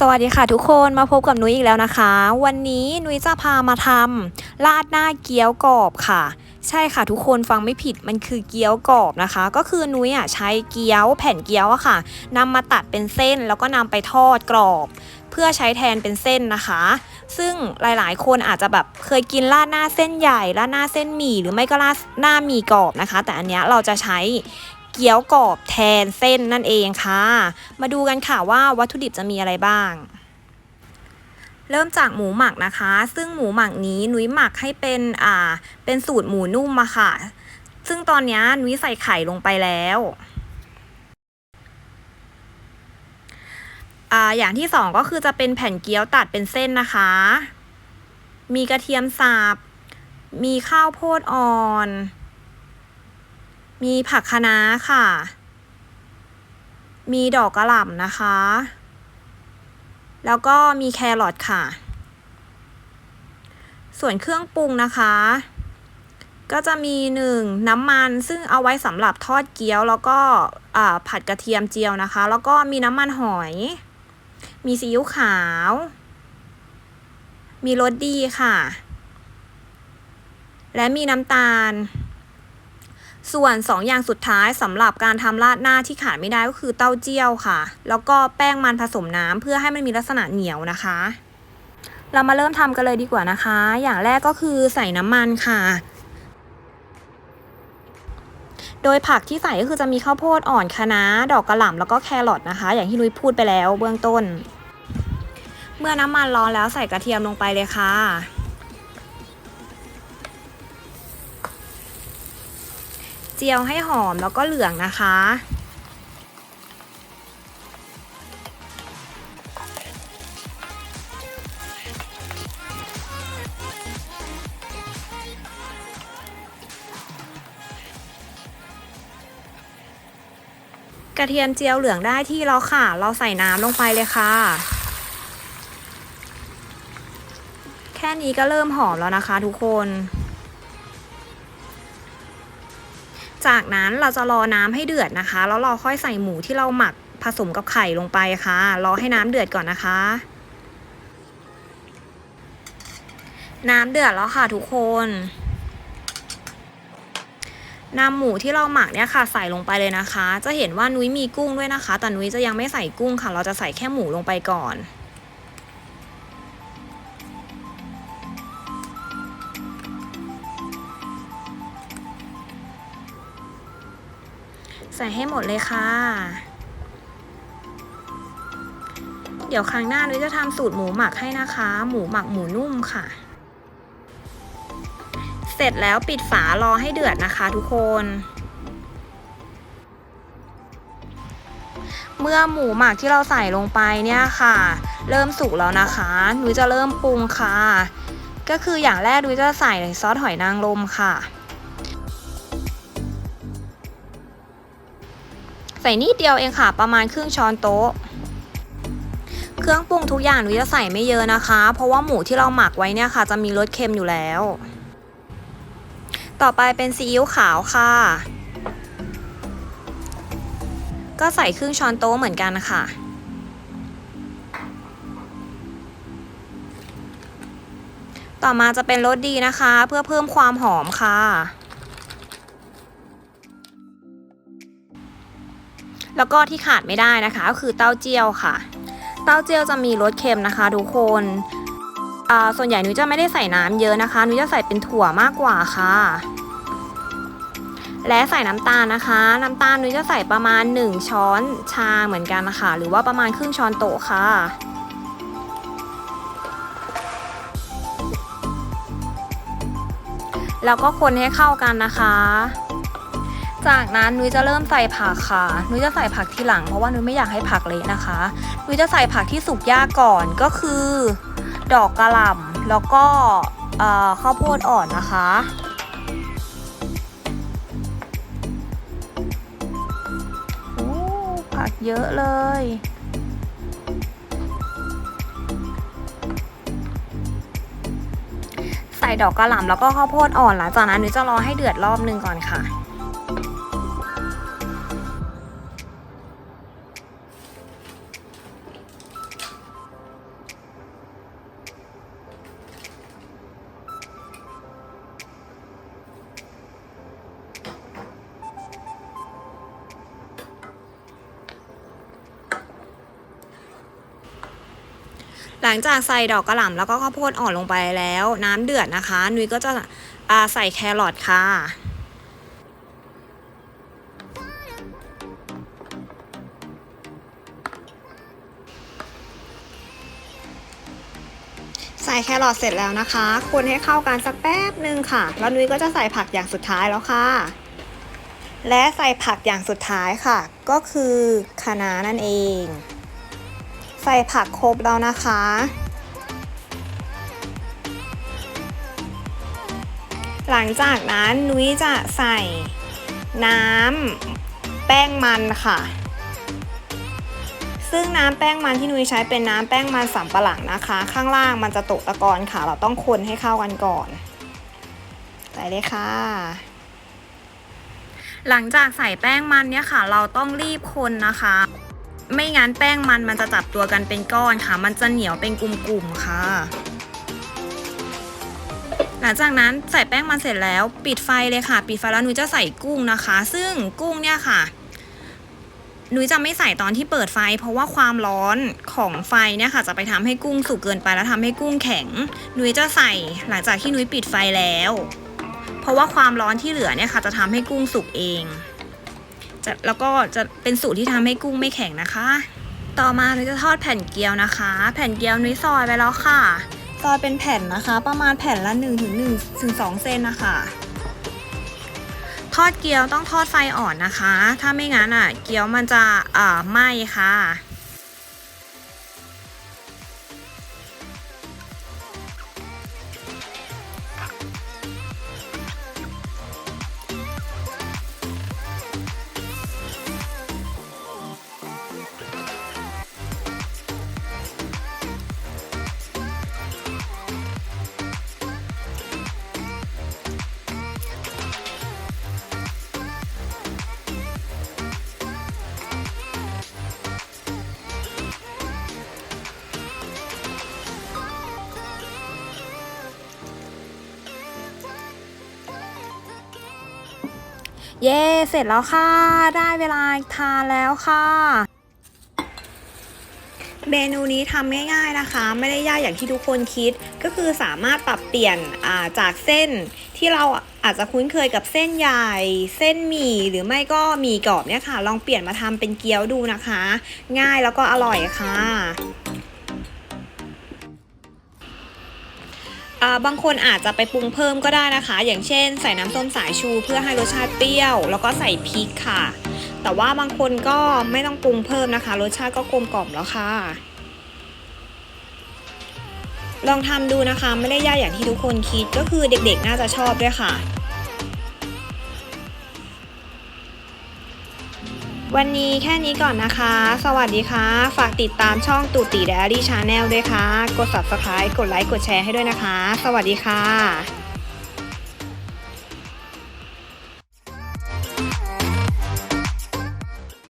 สวัสดีค่ะทุกคนมาพบกับนุ้ยอีกแล้วนะคะ วันนี้นุ้ยจะพามาทำราดหน้าเกี๊ยวกรอบค่ะ ใช่ค่ะทุกคนฟังไม่ผิดมันคือเกี๊ยวกรอบนะคะ ก็คือนุ้ยอะใช้เกี๊ยวแผ่นเกี๊ยวอะค่ะนำมาตัดเป็นเส้นแล้วก็นำไปทอดกรอบ เพื่อใช้แทนเป็นเส้นนะคะ ซึ่งหลายๆ คนอาจจะแบบเคยกินราดหน้าเส้นใหญ่ราดหน้าเส้นหมี่หรือไม่ก็ราดหน้าหมี่กรอบนะคะ แต่อันเนี้ยเราจะใช้ เกี๊ยวกรอบแทนเส้นนั่นเองค่ะ มาดูกันค่ะว่าวัตถุดิบจะมีอะไรบ้าง เริ่มจากหมูหมักนะคะ ซึ่งหมูหมักนี้นุ้ยหมักให้เป็นอ่าเป็นสูตรหมูนุ่มมาค่ะ ซึ่งตอนนี้นุ้ยใส่ไข่ลงไปแล้วอ่าอย่างที่สองก็คือจะเป็นแผ่นเกี๊ยวตัดเป็นเส้นนะคะ มีกระเทียมสับมีข้าวโพดอ่อน มีผักคะน้าค่ะ มีดอกกระหล่ำนะคะ แล้วก็มีแครอทค่ะ ส่วนเครื่องปรุงนะคะ ก็จะมีหนึ่งน้ำมันซึ่งเอาไว้สำหรับทอดเกี๊ยว แล้วก็ผัดกระเทียมเจียวนะคะ แล้วก็มีน้ำมันหอย มีซีอิ๊วขาว มีรสดีค่ะ และมีน้ำตาล ส่วน 2 อย่างสุดท้ายสำหรับการทำราดหน้าที่ขาดไม่ได้ก็คือเต้าเจี้ยวค่ะ แล้วก็แป้งมันผสมน้ำเพื่อให้มันมีลักษณะเหนียวนะคะ เรามาเริ่มทำกันเลยดีกว่านะคะ อย่างแรกก็คือใส่น้ำมันค่ะ โดยผักที่ใส่ก็คือจะมีข้าวโพดอ่อนคะน้าดอกกระหล่ำแล้วก็แครอทนะคะ อย่างที่นุ้ยพูดไปแล้วเบื้องต้น เมื่อน้ำมันร้อนแล้วใส่กระเทียมลงไปเลยค่ะ เจียวให้หอมแล้วก็เหลืองนะคะ กระเทียมเจียวเหลืองได้ที่แล้วค่ะ เราใส่น้ำลงไปเลยค่ะ แค่นี้ก็เริ่มหอมแล้วนะคะทุกคน จากนั้นเราจะรอน้ำให้เดือดนะคะ แล้วเราค่อยใส่หมูที่เราหมักผสมกับไข่ลงไปค่ะ รอให้น้ำเดือดก่อนนะคะ น้ำเดือดแล้วค่ะทุกคนนำหมูที่เราหมักเนี่ยค่ะ ใส่ลงไปเลยนะคะ จะเห็นว่านุ้ยมีกุ้งด้วยนะคะ แต่นุ้ยจะยังไม่ใส่กุ้งค่ะ เราจะใส่แค่หมูลงไปก่อน ใส่ให้หมดเลยค่ะ เดี๋ยวครั้งหน้านุ้ยจะทำสูตรหมูหมักให้นะคะ หมูหมักหมูนุ่มค่ะ เสร็จแล้วปิดฝารอให้เดือดนะคะทุกคน เมื่อหมูหมักที่เราใส่ลงไปเนี่ยค่ะ เริ่มสุกแล้วนะคะนุ้ยจะเริ่มปรุงค่ะ ก็คืออย่างแรกนุ้ยจะใส่ซอสหอยนางรมค่ะ ส่นิดเดียวเองค่ะ ประมาณครึ่งช้อนโต๊ะ เครื่องปรุงทุกอย่างหนูจะใส่ไม่เยอะนะคะ เพราะว่าหมูที่เราหมักไว้เนี่ยค่ะ จะมีรสเค็มอยู่แล้ว ต่อไปเป็นซีอิ๊วขาวค่ะ ก็ใส่ครึ่งช้อนโต๊ะเหมือนกันค่ะต่อมาจะเป็นรสดีนะคะ เพื่อเพิ่มความหอมค่ะ แล้วก็ที่ขาดไม่ได้นะคะก็คือเต้าเจี้ยวค่ะ เต้าเจี้ยวจะมีรสเค็มนะคะทุกคนส่วนใหญ่หนูจะไม่ได้ใส่น้ำเยอะนะคะหนูจะใส่เป็นถั่วมากกว่าค่ะ และใส่น้ำตาลนะคะ น้ำตาลหนูจะใส่ประมาณ 1 ช้อนชาเหมือนกันนะคะหรือว่าประมาณครึ่งช้อนโต๊ะค่ะแล้วก็คนให้เข้ากันนะคะ จากนั้นนุ้ยจะเริ่มใส่ผักค่ะ นุ้ยจะใส่ผักทีหลังเพราะว่านุ้ยไม่อยากให้ผักเละนะคะ นุ้ยจะใส่ผักที่สุกยากก่อนก็คือ ดอกกระหล่ำแล้วก็ข้าวโพดอ่อนนะคะโอ้ผักเยอะเลยใส่ดอกกระหล่ำแล้วก็ข้าวโพดอ่อนหลังจากนั้นนุ้ยจะรอให้เดือดรอบนึงก่อนค่ะ หลังจากใส่ดอกกระหล่ำแล้วก็ข้าวโพดอ่อนลงไปแล้ว น้ำเดือดนะคะ นุ้ยก็จะใส่แครอทค่ะใส่แครอทเสร็จแล้วนะคะ คนให้เข้ากันสักแป๊บหนึ่งค่ะ แล้วนุ้ยก็จะใส่ผักอย่างสุดท้ายแล้วค่ะ และใส่ผักอย่างสุดท้ายค่ะ ก็คือคะน้านั่นเอง ใส่ผักครบแล้วนะคะ หลังจากนั้นนุ้ยจะใส่น้ำแป้งมันค่ะ ซึ่งน้ำแป้งมันที่นุ้ยใช้เป็นน้ำแป้งมันสำปะหลังนะคะ ข้างล่างมันจะตกตะกอนค่ะ เราต้องคนให้เข้ากันก่อน ใส่เลยค่ะหลังจากใส่แป้งมันเนี่ยค่ะ เราต้องรีบคนนะคะ ไม่งั้นแป้งมันมันจะจับตัวกันเป็นก้อนค่ะ มันจะเหนียวเป็นกลุ่มๆค่ะ หลังจากนั้นใส่แป้งมันเสร็จแล้ว ปิดไฟเลยค่ะ ปิดไฟแล้วนุ้ยจะใส่กุ้งนะคะ ซึ่งกุ้งเนี่ยค่ะนุ้ยจะไม่ใส่ตอนที่เปิดไฟ เพราะว่าความร้อนของไฟเนี่ยค่ะ จะไปทำให้กุ้งสุกเกินไปแล้วทำให้กุ้งแข็งนุ้ยจะใส่หลังจากที่นุ้ยปิดไฟแล้ว เพราะว่าความร้อนที่เหลือเนี่ยค่ะ จะทำให้กุ้งสุกเอง จะแล้วก็จะเป็นสูตรที่ทำให้กุ้งไม่แข็งนะคะ ต่อมานุ้ยจะทอดแผ่นเกี๊ยวนะคะ แผ่นเกี๊ยวนุ้ยซอยไปแล้วค่ะ ซอยเป็นแผ่นนะคะ ประมาณแผ่นละ1ถึงหนึ่งถึงสองเซนนะคะ ทอดเกี๊ยวต้องทอดไฟอ่อนนะคะ ถ้าไม่งั้นอะ เกี๊ยวมันจะอ่าไหม้ค่ะ เย้เสร็จแล้วค่ะ ได้เวลาทานแล้วค่ะ เมนูนี้ทำง่ายๆนะคะ ไม่ได้ยากอย่างที่ทุกคนคิด ก็คือสามารถปรับเปลี่ยนาจากเส้นที่เราอาจจะคุ้นเคยกับเส้นใหญ่ เส้นหมี่หรือไม่ก็หมี่กรอบเนี่ยค่ะ ลองเปลี่ยนมาทำเป็นเกี๊ยวดูนะคะ ง่ายแล้วก็อร่อยค่ะ บางคนอาจจะไปปรุงเพิ่มก็ได้นะคะ อย่างเช่น ใส่น้ำส้มสายชูเพื่อให้รสชาติเปรี้ยว แล้วก็ใส่พริกค่ะ แต่ว่าบางคนก็ไม่ต้องปรุงเพิ่มนะคะ รสชาติก็กลมกล่อมแล้วค่ะ ลองทำดูนะคะไม่ได้ยากอย่างที่ทุกคนคิดก็คือเด็กๆ น่าจะชอบด้วยค่ะ วันนี้แค่นี้ก่อนนะคะ สวัสดีค่ะ ฝากติดตามช่องตูตีเด i รี่ชาแนลด้วยค่ะ กด subscribe กดไลค์ กดแชร์ให้ด้วยนะคะ สวัสดีค่ะ